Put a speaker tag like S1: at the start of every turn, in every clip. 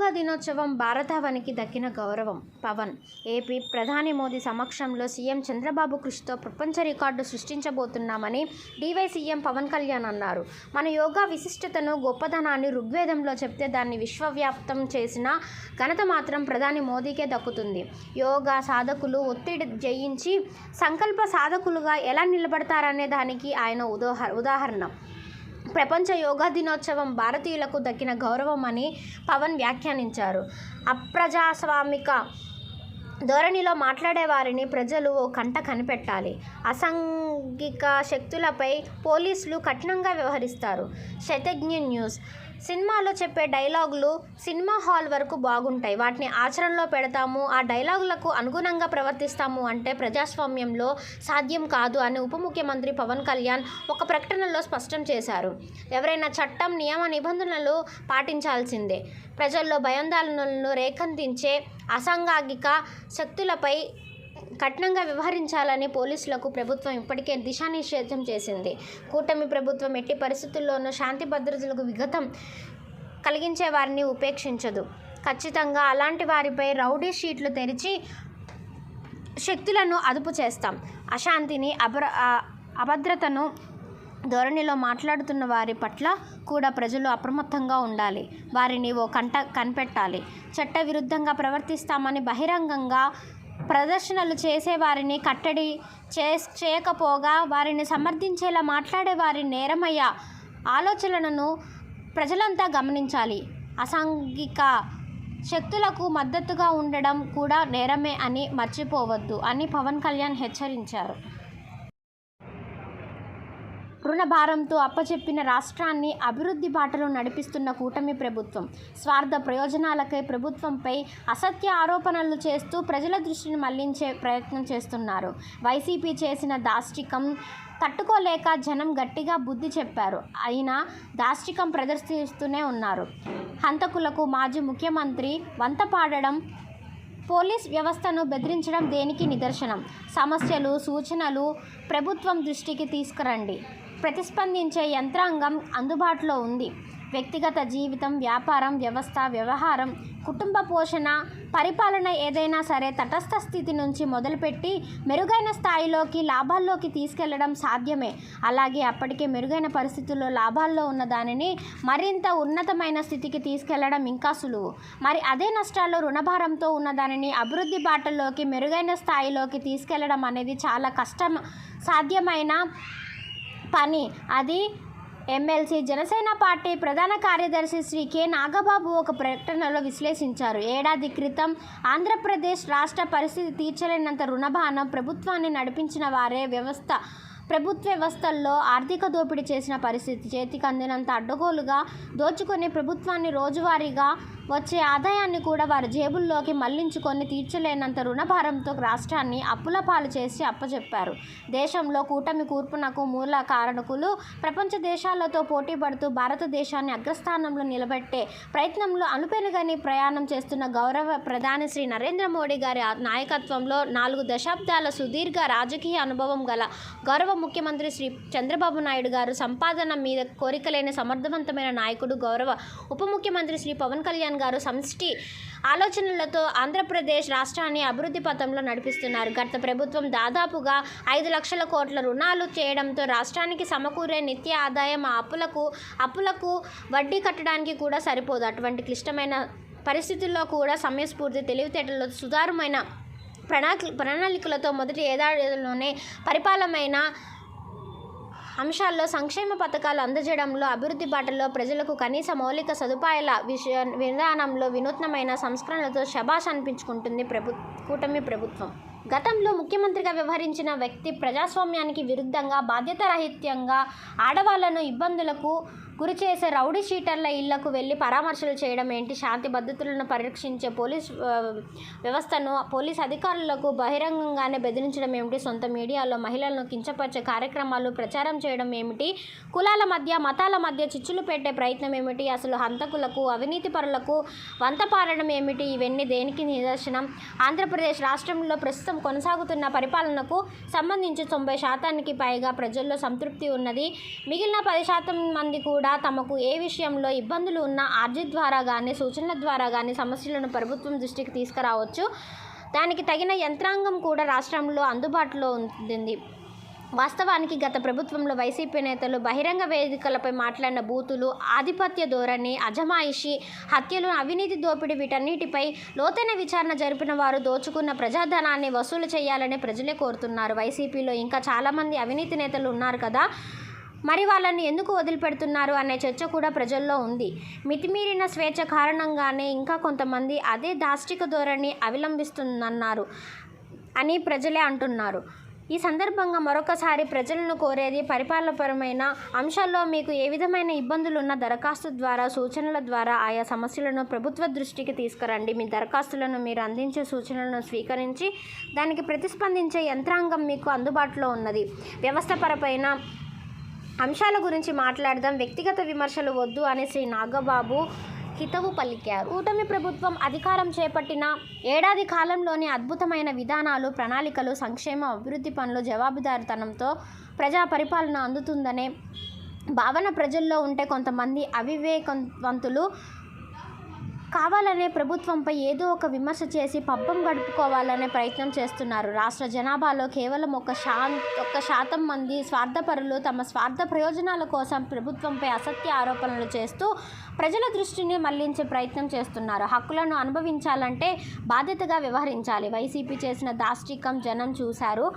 S1: యోగా దినోత్సవం భారతావనికి దక్కిన గౌరవం. పవన్ ఏపీ ప్రధాని మోదీ సమక్షంలో సీఎం చంద్రబాబు కృషితో ప్రపంచ record సృష్టించబోతున్నామని D Y CM Pawan Kalyan అన్నారు. మన యోగా విశిష్టతను గొప్పతనాన్ని ఋగ్వేదంలో చెప్తే దాన్ని విశ్వవ్యాప్తం చేసిన ఘనత మాత్రం ప్రధాని మోదీకే దక్కుతుంది. యోగా సాధకులు ఒత్తిడి జయించి సంకల్ప సాధకులుగా ఎలా నిలబడతారనే దానికి ఆయన ఉదాహ ఉదాహరణ. ప్రపంచ యోగా దినోత్సవం భారతీయులకు దక్కిన గౌరవం అని పవన్ వ్యాఖ్యానించారు. అప్రజాస్వామిక ధోరణిలో మాట్లాడే వారిని ప్రజలు ఓ కంట కనిపెట్టాలి. అసాంఘిక శక్తులపై పోలీసులు కఠినంగా వ్యవహరిస్తారు. శతజ్ఞ న్యూస్ సినిమాలో చెప్పే డైలాగులు సినిమా హాల్ వరకు బాగుంటాయి. వాటిని ఆచరణలో పెడతాము ఆ డైలాగులకు అనుగుణంగా ప్రవర్తిస్తాము అంటే ప్రజాస్వామ్యంలో సాధ్యం కాదు అని ఉప ముఖ్యమంత్రి పవన్ కళ్యాణ్ ఒక ప్రకటనలో స్పష్టం చేశారు. ఎవరైనా చట్టం నియమ నిబంధనలు పాటించాల్సిందే. ప్రజల్లో భయాందోళనలను రేఖందించే అసాంఘిక శక్తులపై కఠినంగా వ్యవహరించాలని పోలీసులకు ప్రభుత్వం ఇప్పటికే దిశానిషేధం చేసింది. కూటమి ప్రభుత్వం ఎట్టి పరిస్థితుల్లోనూ శాంతి భద్రతలకు విఘతం కలిగించే వారిని ఉపేక్షించదు. ఖచ్చితంగా అలాంటి వారిపై రౌడీ షీట్లు తెరిచి శక్తులను అదుపు చేస్తాం. అశాంతిని అభ్ర అభద్రతను ధోరణిలో మాట్లాడుతున్న వారి పట్ల కూడా ప్రజలు అప్రమత్తంగా ఉండాలి. వారిని ఓ కంట కనిపెట్టాలి. చట్ట విరుద్ధంగా ప్రవర్తిస్తామని బహిరంగంగా ప్రదర్శనలు చేసేవారిని కట్టడి చే చేయకపోగా వారిని సమర్థించేలా మాట్లాడే వారి నేరమయ్య. ఆలోచనలను ప్రజలంతా గమనించాలి. అసాంఘిక శక్తులకు మద్దతుగా ఉండడం కూడా నేరమే అని మర్చిపోవద్దు అని పవన్ కళ్యాణ్ హెచ్చరించారు. రుణభారంతో అప్పచెప్పిన రాష్ట్రాన్ని అభివృద్ధి బాటలో నడిపిస్తున్న కూటమి ప్రభుత్వం. స్వార్థ ప్రయోజనాలకై ప్రభుత్వంపై అసత్య ఆరోపణలు చేస్తూ ప్రజల దృష్టిని మళ్ళించే ప్రయత్నం చేస్తున్నారు. వైసీపీ చేసిన దాష్టికం తట్టుకోలేక జనం గట్టిగా బుద్ధి చెప్పారు. అయినా దాష్టికం ప్రదర్శిస్తూనే ఉన్నారు. హంతకులకు మాజీ ముఖ్యమంత్రి వంత పాడడం పోలీస్ వ్యవస్థను బెదిరించడం దేనికి నిదర్శనం? సమస్యలు సూచనలు ప్రభుత్వం దృష్టికి తీసుకురండి. ప్రతిస్పందించే యంత్రాంగం అందుబాటులో ఉంది. వ్యక్తిగత జీవితం వ్యాపారం వ్యవస్థ వ్యవహారం కుటుంబ పోషణ పరిపాలన ఏదైనా సరే తటస్థ స్థితి నుంచి మొదలుపెట్టి మెరుగైన స్థాయిలోకి లాభాల్లోకి తీసుకెళ్ళడం సాధ్యమే. అలాగే అప్పటికే మెరుగైన పరిస్థితుల్లో లాభాల్లో ఉన్న దానిని మరింత ఉన్నతమైన స్థితికి తీసుకెళ్ళడం ఇంకా సులువు. మరి అదే నష్టాల్లో రుణభారంతో ఉన్న దానిని అభివృద్ధి బాటల్లోకి మెరుగైన స్థాయిలోకి తీసుకెళ్ళడం అనేది చాలా కష్టం సాధ్యమైన పని. అది ఎమ్మెల్సీ జనసేన పార్టీ ప్రధాన కార్యదర్శి శ్రీ కె. నాగబాబు ఒక ప్రకటనలో విశ్లేషించారు. ఏడాది క్రితం ఆంధ్రప్రదేశ్ రాష్ట్ర పరిస్థితి తీర్చలేనంత రుణభానం ప్రభుత్వాన్ని నడిపించిన వారే వ్యవస్థ ప్రభుత్వ వ్యవస్థల్లో ఆర్థిక దోపిడీ చేసిన పరిస్థితి చేతికి అందినంత అడ్డగోలుగా దోచుకొని ప్రభుత్వాన్ని రోజువారీగా వచ్చే ఆదాయాన్ని కూడా వారి జేబుల్లోకి మళ్ళించుకొని తీర్చలేనంత రుణభారంతో రాష్ట్రాన్ని అప్పుల పాలు చేసి అప్పచెప్పారు దేశంలో కూటమి కూర్పునకు మూల కారణకులు ప్రపంచ దేశాలతో పోటీ పడుతూ భారతదేశాన్ని అగ్రస్థానంలో నిలబెట్టే ప్రయత్నంలో అనుపెనుగని ప్రయాణం చేస్తున్న గౌరవ ప్రధాని శ్రీ నరేంద్ర మోడీ గారి నాయకత్వంలో నాలుగు దశాబ్దాల సుదీర్ఘ రాజకీయ అనుభవం గల గౌరవ ముఖ్యమంత్రి శ్రీ చంద్రబాబు నాయుడు గారు సంపాదన మీద కోరికలేని సమర్థవంతమైన నాయకుడు గౌరవ ఉప ముఖ్యమంత్రి శ్రీ పవన్ కళ్యాణ్ గారు సమిష్టి ఆలోచనలతో ఆంధ్రప్రదేశ్ రాష్ట్రాన్ని అభివృద్ధి పథంలో నడిపిస్తున్నారు. గత ప్రభుత్వం దాదాపుగా ఐదు లక్షల కోట్ల రుణాలు చేయడంతో రాష్ట్రానికి సమకూరే నిత్య ఆదాయం ఆ అప్పులకు అప్పులకు వడ్డీ కట్టడానికి కూడా సరిపోదు. అటువంటి క్లిష్టమైన పరిస్థితుల్లో కూడా సమయస్ఫూర్తి తెలివితేటలతో సుధారమైన ప్రణా ప్రణాళికలతో మొదటి ఏడాదిలోనే పరిపాలమైన అంశాల్లో సంక్షేమ పథకాలు అందజేయడంలో అభివృద్ధి బాటలో ప్రజలకు కనీస మౌలిక సదుపాయాల విషయ విధానంలో వినూత్నమైన సంస్కరణలతో శభాష్ అనిపించుకుంటుంది ప్రభు కూటమి ప్రభుత్వం. గతంలో ముఖ్యమంత్రిగా వ్యవహరించిన వ్యక్తి ప్రజాస్వామ్యానికి విరుద్ధంగా బాధ్యతారహిత్యంగా ఆడవాళ్ళను ఇబ్బందులకు గురి చేసే రౌడీ షీటర్ల ఇళ్ళకు వెళ్ళి పరామర్శలు చేయడం ఏంటి? శాంతి భద్రతలను పరిరక్షించే పోలీస్ వ్యవస్థను పోలీస్ అధికారులకు బహిరంగంగానే బెదిరించడం ఏమిటి? సొంత మీడియాలో మహిళలను కించపరిచే కార్యక్రమాలు ప్రచారం చేయడం ఏమిటి? కులాల మధ్య మతాల మధ్య చిచ్చులు పెట్టే ప్రయత్నం ఏమిటి? అసలు హంతకులకు అవినీతి పరులకు వంత పారడం ఏమిటి? ఇవన్నీ దేనికి నిదర్శనం? ఆంధ్రప్రదేశ్ రాష్ట్రంలో ప్రస్తుతం కొనసాగుతున్న పరిపాలనకు సంబంధించి తొంభై శాతానికి పైగా ప్రజల్లో సంతృప్తి ఉన్నది. మిగిలిన పది శాతం మంది కూడా తమకు ఏ విషయంలో ఇబ్బందులు ఉన్నా ఆర్జీ ద్వారా కానీ సూచనల ద్వారా కానీ సమస్యలను ప్రభుత్వం దృష్టికి తీసుకురావచ్చు. దానికి తగిన యంత్రాంగం కూడా రాష్ట్రంలో అందుబాటులో ఉంటుంది వాస్తవానికి గత ప్రభుత్వంలో వైసీపీ నేతలు బహిరంగ వేదికలపై మాట్లాడిన బూతులు ఆధిపత్య ధోరణి అజమాయిషి హత్యలు అవినీతి దోపిడీ వీటన్నిటిపై లోతైన విచారణ జరిపిన వారు దోచుకున్న ప్రజాధనాన్ని వసూలు చేయాలని ప్రజలే కోరుతున్నారు. వైసీపీలో ఇంకా చాలామంది అవినీతి నేతలు ఉన్నారు కదా. మరి వాళ్ళని ఎందుకు వదిలిపెడుతున్నారు అనే చర్చ కూడా ప్రజల్లో ఉంది. మితిమీరిన స్వేచ్ఛ కారణంగానే ఇంకా కొంతమంది అదే దాష్టిక ధోరణి అవలంబిస్తుందన్నారు అని ప్రజలే అంటున్నారు. ఈ సందర్భంగా మరొకసారి ప్రజలను కోరేది పరిపాలనపరమైన అంశాల్లో మీకు ఏ విధమైన ఇబ్బందులున్న దరఖాస్తు ద్వారా సూచనల ద్వారా ఆయా సమస్యలను ప్రభుత్వ దృష్టికి తీసుకురండి. మీ దరఖాస్తులను మీరు అందించే సూచనలను స్వీకరించి దానికి ప్రతిస్పందించే యంత్రాంగం మీకు అందుబాటులో ఉన్నది. వ్యవస్థపరమైన అంశాల గురించి మాట్లాడదాం. వ్యక్తిగత విమర్శలు వద్దు అని శ్రీ నాగబాబు హితవు పలికారు. కూటమి ప్రభుత్వం అధికారం చేపట్టిన ఏడాది కాలంలోని అద్భుతమైన విధానాలు ప్రణాళికలు సంక్షేమ అభివృద్ధి పనులు జవాబుదారితనంతో ప్రజా పరిపాలన అందుతుందనే భావన ప్రజల్లో ఉంటే కొంతమంది అవివేకవంతులు కావాలనే ప్రభుత్వంపై ఏదో ఒక విమర్శ చేసి పబ్బం గడుపుకోవాలనే ప్రయత్నం చేస్తున్నారు. రాష్ట్ర జనాభాలో కేవలం ఒక శా ఒక్క శాతం మంది స్వార్థపరులు తమ స్వార్థ ప్రయోజనాల కోసం ప్రభుత్వంపై అసత్య ఆరోపణలు చేస్తూ ప్రజల దృష్టిని మళ్ళించే ప్రయత్నం చేస్తున్నారు. హక్కులను అనుభవించాలంటే బాధ్యతగా వ్యవహరించాలి. వైసీపీ చేసిన దాష్టికం జనం చూశారు.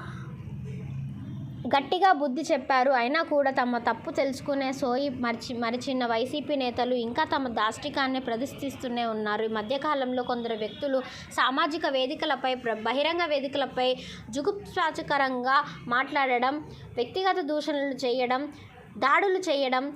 S1: గట్టిగా బుద్ధి చెప్పారు. అయినా కూడా తమ తప్పు తెలుసుకునే సోయి మరిచి మరిచిన వైసీపీ నేతలు ఇంకా తమ దాష్టికాన్ని ప్రదర్శిస్తూనే ఉన్నారు. ఈ మధ్యకాలంలో కొందరు వ్యక్తులు సామాజిక వేదికలపై బహిరంగ వేదికలపై జుగుప్సాచకరంగా మాట్లాడడం వ్యక్తిగత దూషణలు చేయడం దాడులు చేయడం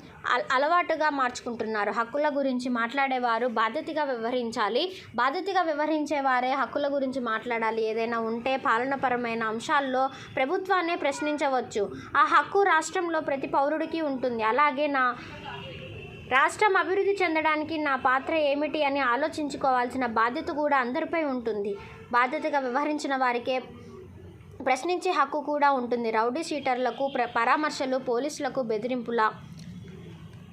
S1: అలవాటుగా మార్చుకుంటున్నారు. హక్కుల గురించి మాట్లాడేవారు బాధ్యతగా వ్యవహరించాలి. బాధ్యతగా వ్యవహరించే వారే హక్కుల గురించి మాట్లాడాలి. ఏదైనా ఉంటే పాలనపరమైన అంశాల్లో ప్రభుత్వాన్నే ప్రశ్నించవచ్చు. ఆ హక్కు రాష్ట్రంలో ప్రతి పౌరుడికి ఉంటుంది. అలాగే నా రాష్ట్రం అభివృద్ధి చెందడానికి నా పాత్ర ఏమిటి అని ఆలోచించుకోవాల్సిన బాధ్యత కూడా అందరిపై ఉంటుంది. బాధ్యతగా వ్యవహరించిన వారికే ప్రశ్నించే హక్కు కూడా ఉంటుంది. రౌడీ షీటర్లకు ప్ర పరామర్శలు పోలీసులకు బెదిరింపుల?